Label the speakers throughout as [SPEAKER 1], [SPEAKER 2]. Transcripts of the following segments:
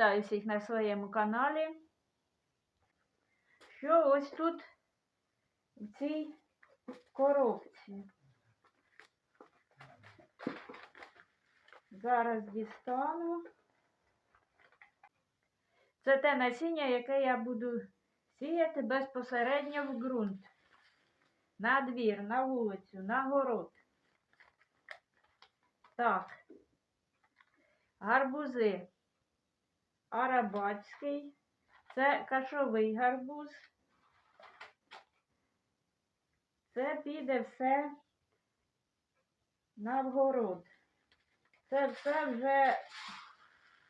[SPEAKER 1] Вітаю всіх на своєму каналі. Що ось тут в цій коробці? Зараз дістану. Це те насіння, яке я буду сіяти безпосередньо в ґрунт. На двір, на вулицю, на город. Так. Гарбузи. Арабатський. Це кашовий гарбуз. Це піде все на вгород. Це все вже,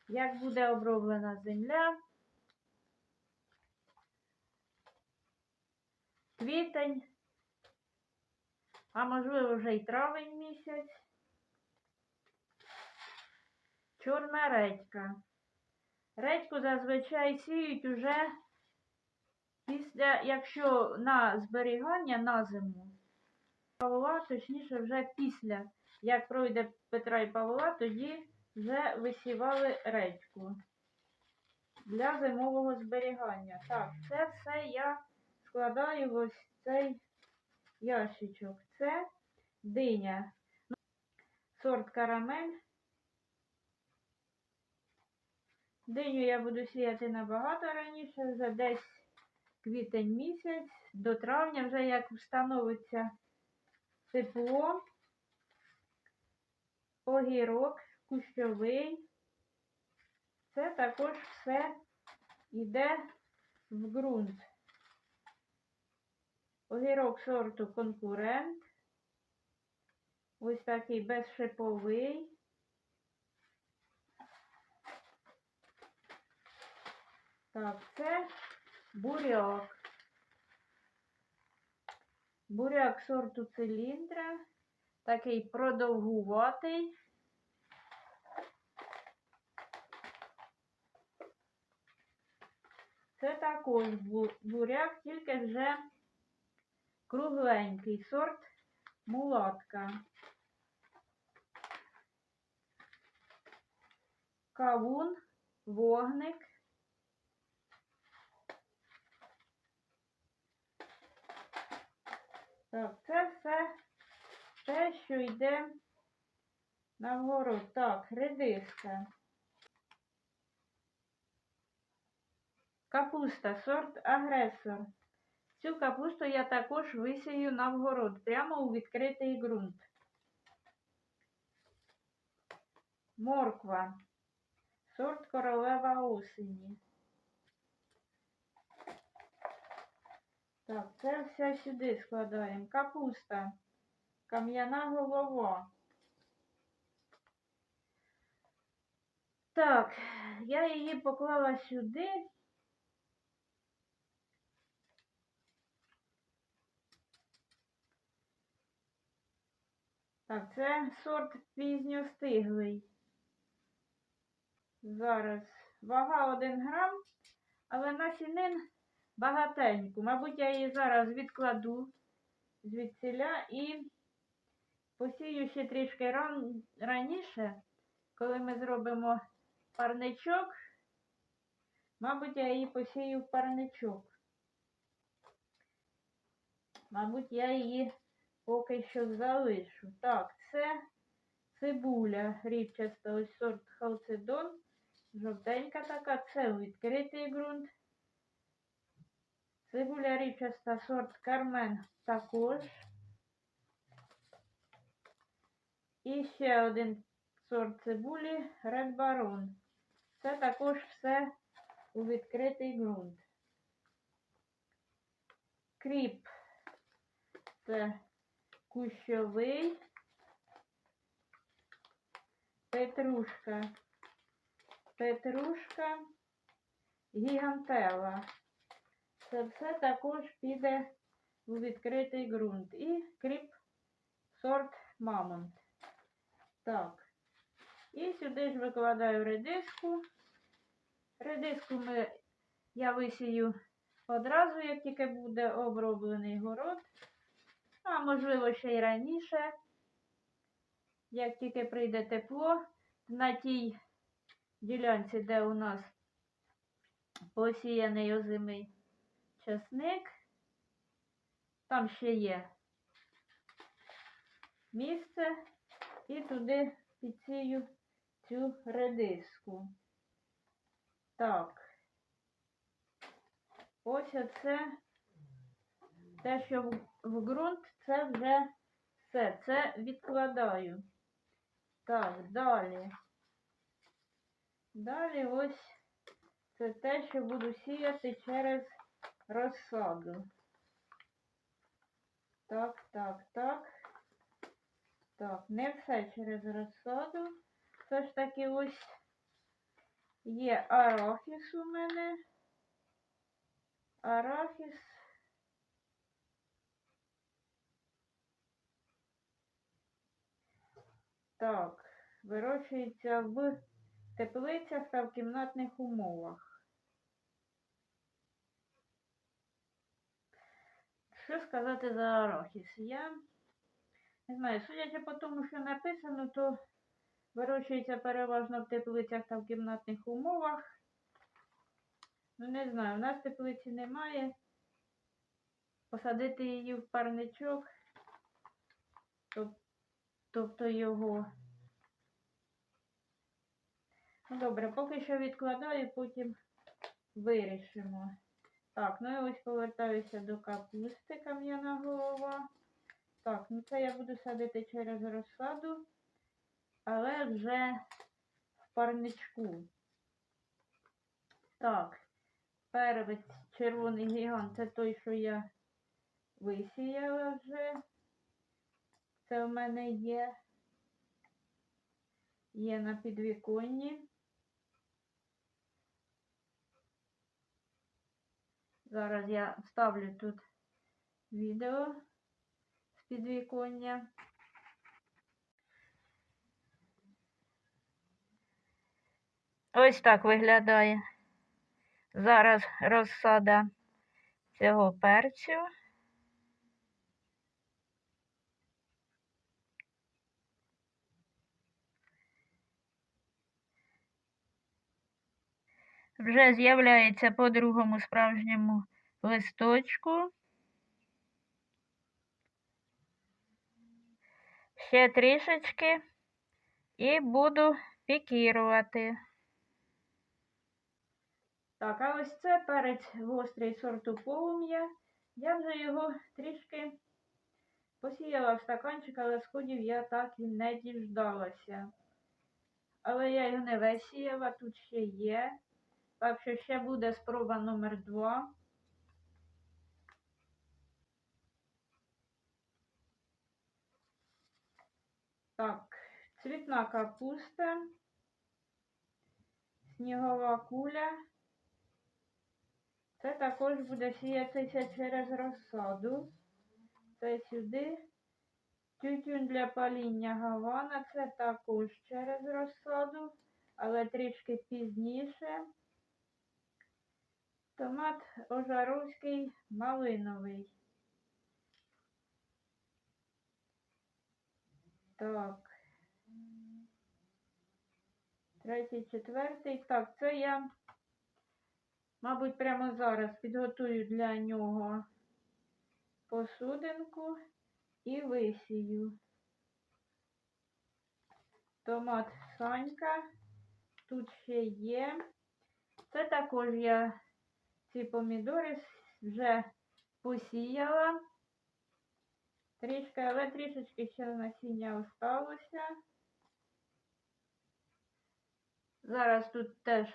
[SPEAKER 1] як буде оброблена земля. Квітень, а можливо вже й травень місяць. Чорна редька. Редьку зазвичай сіють уже після, якщо на зберігання на зиму. Павла, точніше, вже після, як пройде Петра і Павла, тоді вже висівали редьку для зимового зберігання. Так, це все я складаю ось цей ящичок. Це диня. Сорт карамель. Диню я буду сіяти набагато раніше, вже десь квітень місяць, до травня, вже як встановиться тепло, огірок, кущовий. Це також все йде в ґрунт. Огірок сорту конкурент. Ось такий безшиповий. Так, це буряк. Буряк сорту циліндра. Такий продовгуватий. Це також буряк, тільки вже кругленький сорт мулатка. Кавун, вогник. Так, це все те, що йде на город. Так, редиска. Капуста, сорт агресор. Цю капусту я також висію на вгород, прямо у відкритий ґрунт. Морква. Сорт королева осені. Так, це все сюди складаємо. Капуста. Кам'яна голова. Так, я її поклала сюди. Так, це сорт пізньостиглий. Зараз вага 1 грам, але насінин багатеньку. Мабуть, я її зараз відкладу звідсіля і посію ще трішки ран... раніше, коли ми зробимо парничок. Мабуть, я її посію в парничок. Мабуть, я її поки що залишу. Так, це цибуля рідчаста, ось сорт халцедон. Жовтенька така, це відкритий ґрунт. Цибуля річаста сорт Кармен також. І ще один сорт цибулі Red Baron. Це також все у відкритий ґрунт. Кріп це кущовий. Петрушка. Петрушка гігантела. Це все також піде у відкритий ґрунт. І кріп сорт мамонт. Так. І сюди ж викладаю редиску. Редиску ми, я висію одразу, як тільки буде оброблений город. А можливо, ще й раніше. Як тільки прийде тепло, на тій ділянці, де у нас посіяний озимий часник. Там ще є місце і туди підсію цю редиску. Так. Ось оце те, що в, в ґрунт, це вже все. Це відкладаю. Так, далі. Далі ось це те, що буду сіяти через розсаду. Так, так, так. Так, не все через розсаду. Все ж таки ось є арахіс у мене. Арахіс. Так, вирощується в теплицях та в кімнатних умовах. Що сказати за арахіс? Я не знаю, судячи по тому, що написано, то вирощується переважно в теплицях та в кімнатних умовах. Ну, не знаю, у нас теплиці немає. Посадити її в парничок, тобто його. Ну, добре, поки що відкладаю, потім вирішимо. Так, ну і ось повертаюся до капусти кам'яна голова. Так, ну це я буду садити через розсаду, але вже в парничку. Так, перець червоний гігант це той, що я висіяла вже. Це в мене є. Є на підвіконні. Зараз я вставлю тут відео з підвіконня. Ось так виглядає. Зараз розсада цього перцю. Вже з'являється по другому справжньому листочку. Ще трішечки і буду пікірувати. Так, а ось це перець гострий сорту полум'я. Я вже його трішки посіяла в стаканчик, але сходів я так і не діждалася. Але я його не весь сіяла, тут ще є. Так що ще буде спроба номер два. Так, цвітна капуста, снігова куля. Це також буде сіятися через розсаду. Це сюди. Тютюн для паління гавана. Це також через розсаду, але трішки пізніше. Томат ожаровський малиновий. Так. Третій, четвертий. Так, це я, мабуть, прямо зараз підготую для нього посудинку і висію. Томат Санька. Тут ще є. Це також я ці помідори вже посіяла. Трішки, але трішечки ще насіння осталося. Зараз тут теж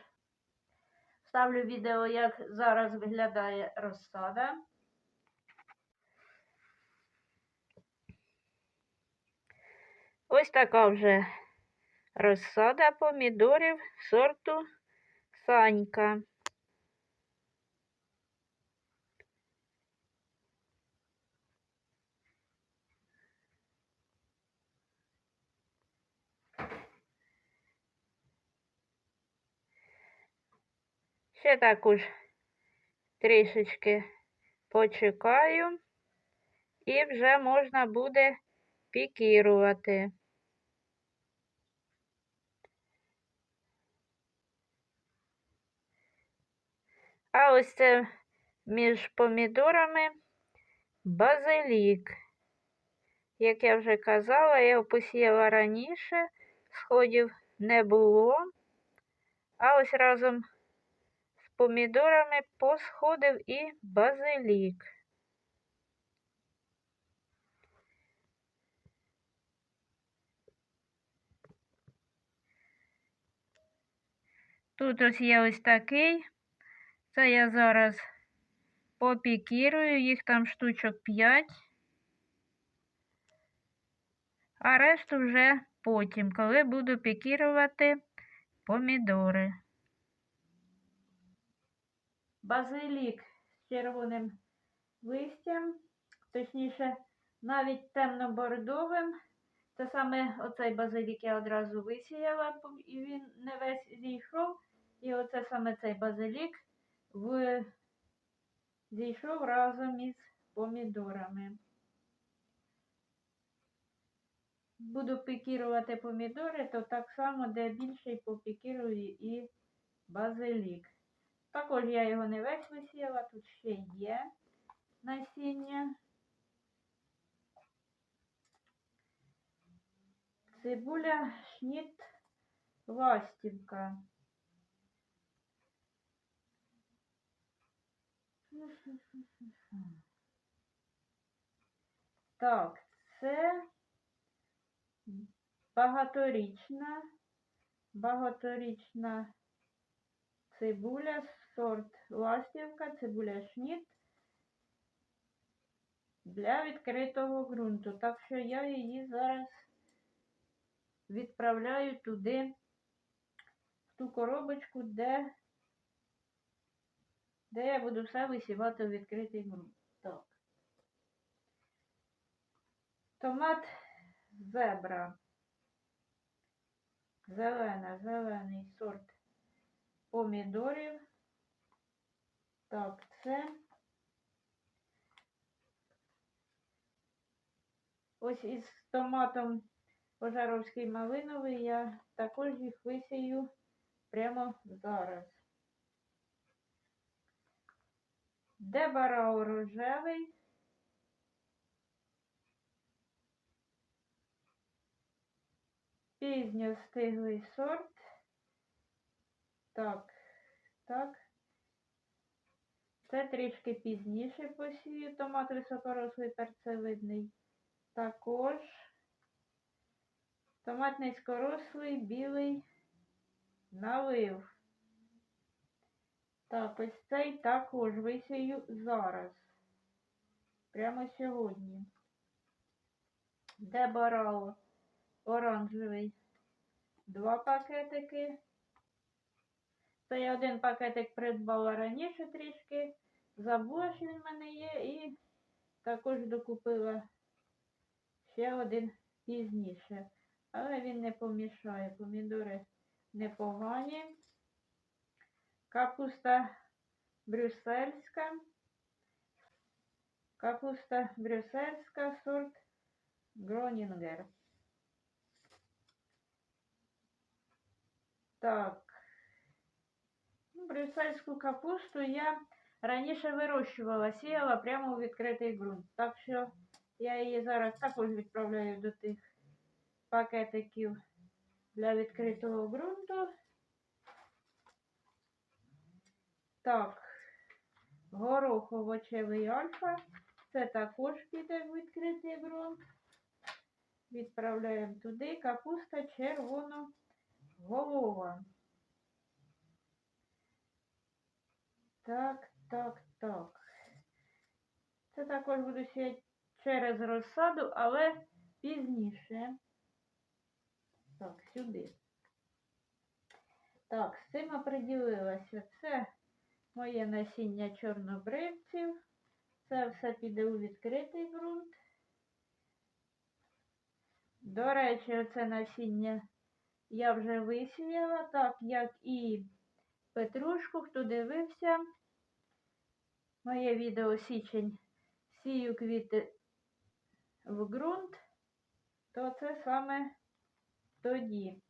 [SPEAKER 1] ставлю відео, як зараз виглядає розсада. Ось така вже розсада помідорів сорту Санька. Ще також трішечки почекаю і вже можна буде пікірувати. А ось це між помідорами базилік. Як я вже казала, я його посіяла раніше, сходів не було. А ось разом помідорами посходив і базилік. Тут ось є ось такий. Це я зараз попікірую, їх там штучок 5. А решту вже потім, коли буду пікірувати помідори. Базилік з червоним листям, точніше, навіть темно-бордовим. Це саме оцей базилік я одразу висіяла, і він не весь зійшов. І оце саме цей базилік в... зійшов разом із помідорами. Буду пікірувати помідори, то так само, де більше попікірую і базилік. Також я його не весь висіяла, тут ще є насіння. Цибуля шніт ластівка. Так, це багаторічна, багаторічна цибуля, сорт ластівка, цибуля шніт для відкритого ґрунту. Так що я її зараз відправляю туди, в ту коробочку, де де я буду все висівати у відкритий ґрунт. Так. Томат зебра. Зелена, зелений сорт помідорів. Так, це ось із томатом пожаровський малиновий я також їх висію прямо зараз. Дебарао рожевий. Пізньо стиглий сорт. Так, так. Це трішки пізніше посію. Томат високорослий перцевидний. Також томат низькорослий, білий налив. Так, ось цей також висію зараз. Прямо сьогодні. Де барало оранжевий. Два пакетики. Це я один пакетик придбала раніше трішки. Забула, що він в мене є, і також докупила ще один пізніше. Але він не помішає. Помідори непогані. Капуста брюссельська. Капуста брюссельська, сорт Гронінгер. Так. Брюссельську капусту я раніше вирощувала, сіяла прямо у відкритий ґрунт. Так що я її зараз також відправляю до тих пакетиків для відкритого ґрунту. Так, горох овочевий альфа. Це також піде в відкритий ґрунт. Відправляємо туди капуста червоноголова. Так, так, так. Це також буду сіяти через розсаду, але пізніше. Так, сюди. Так, з цим оприділилася. Це моє насіння чорнобривців. Це все піде у відкритий ґрунт. До речі, оце насіння я вже висіяла, так як і петрушку, хто дивився. Моє відео січень сію квіти в ґрунт, то це саме тоді.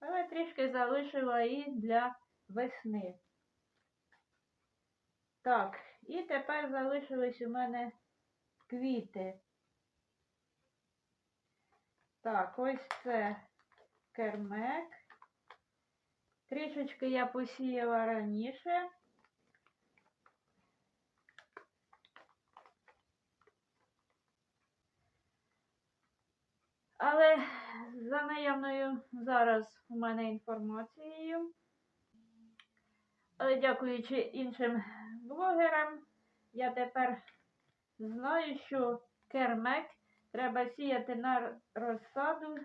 [SPEAKER 1] Але трішки залишила і для весни. Так, і тепер залишились у мене квіти. Так, ось це кермек. Трішечки я посіяла раніше. Але за наявною зараз у мене інформацією, але дякуючи іншим блогерам, я тепер знаю, що кермек треба сіяти на розсаду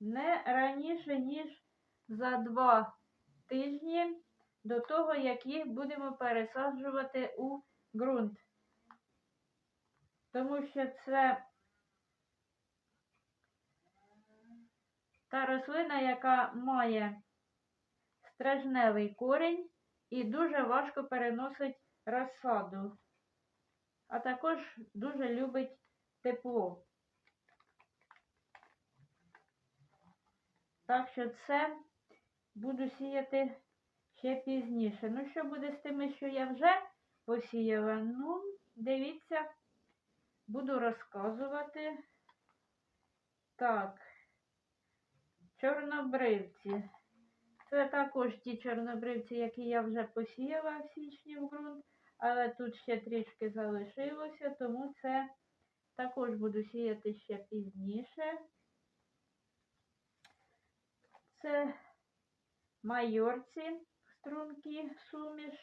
[SPEAKER 1] не раніше, ніж за два тижні до того, як їх будемо пересаджувати у ґрунт. Тому що це та рослина, яка має стражневий корінь і дуже важко переносить розсаду, а також дуже любить тепло. Так що це буду сіяти ще пізніше. Ну, що буде з тими, що я вже посіяла? Ну, дивіться, буду розказувати. Так, чорнобривці. Це також ті чорнобривці, які я вже посіяла в січні в ґрунт, але тут ще трішки залишилося, тому це також буду сіяти ще пізніше. Це майорці струнки суміш.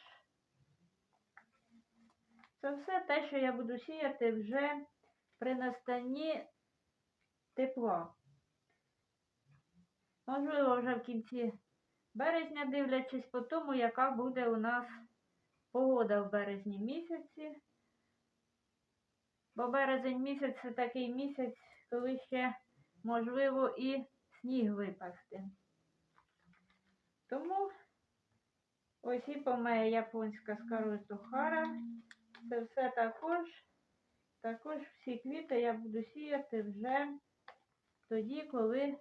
[SPEAKER 1] Це все те, що я буду сіяти вже при настанні тепла. Можливо, вже в кінці березня, дивлячись по тому, яка буде у нас погода в березні місяці. Бо березень місяць це такий місяць, коли ще можливо і сніг випасти. Тому ось і помея японська скаротухара. Це все також, також всі квіти я буду сіяти вже тоді, коли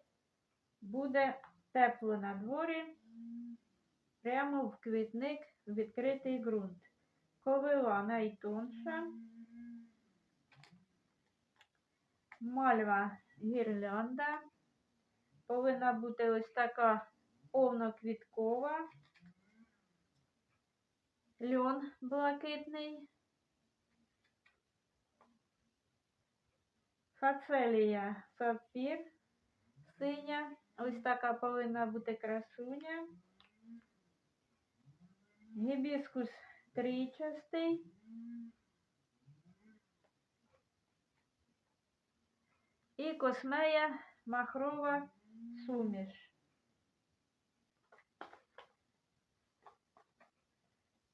[SPEAKER 1] буде тепло на дворі, прямо в квітник в відкритий ґрунт. Ковила найтонша, мальва гірлянда. Повинна бути ось така повноквіткова, льон блакитний, фацелія сапфір синя. Ось така повинна бути красуня. Гібіскус трійчастий. І космея махрова суміш.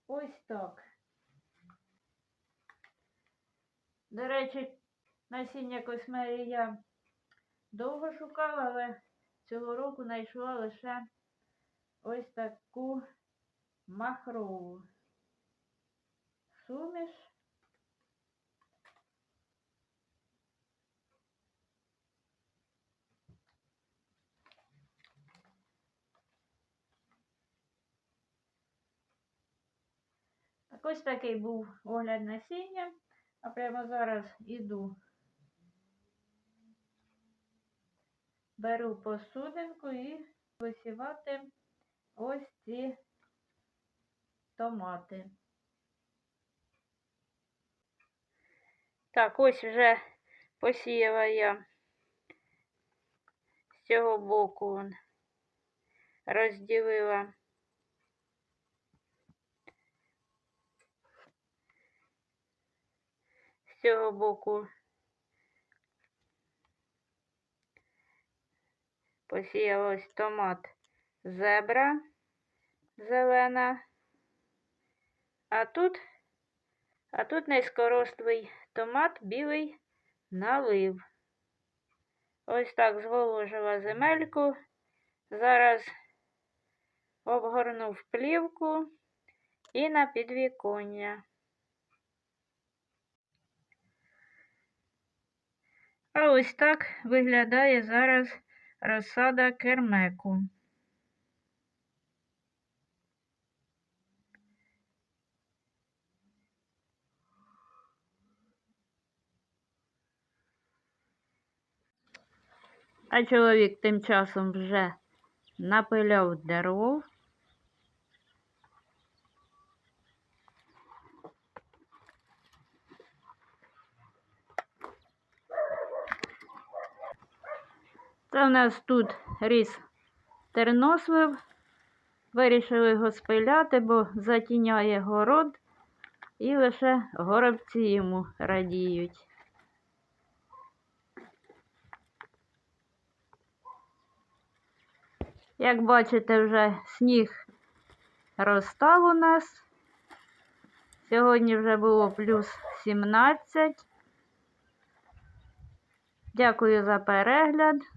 [SPEAKER 1] Ось так. До речі, насіння космеї я довго шукала, але цього року знайшла лише ось таку махрову суміш. Ось такий був огляд насіння, а прямо зараз іду, беру посудинку і висівати ось ці томати. Так, ось вже посіяла я. З цього боку розділила цього боку посіяла ось томат зебра зелена, а тут, а тут низькорослий томат білий налив. Ось так зволожила земельку. Зараз обгорнув плівку і на підвіконня. А ось так виглядає зараз розсада кермеку. А чоловік тим часом вже напиляв дерев. Це в нас тут ріс тернослив. Вирішили його спиляти, бо затіняє город, і лише горобці йому радіють. Як бачите, вже сніг розстав у нас. Сьогодні вже було плюс 17. Дякую за перегляд.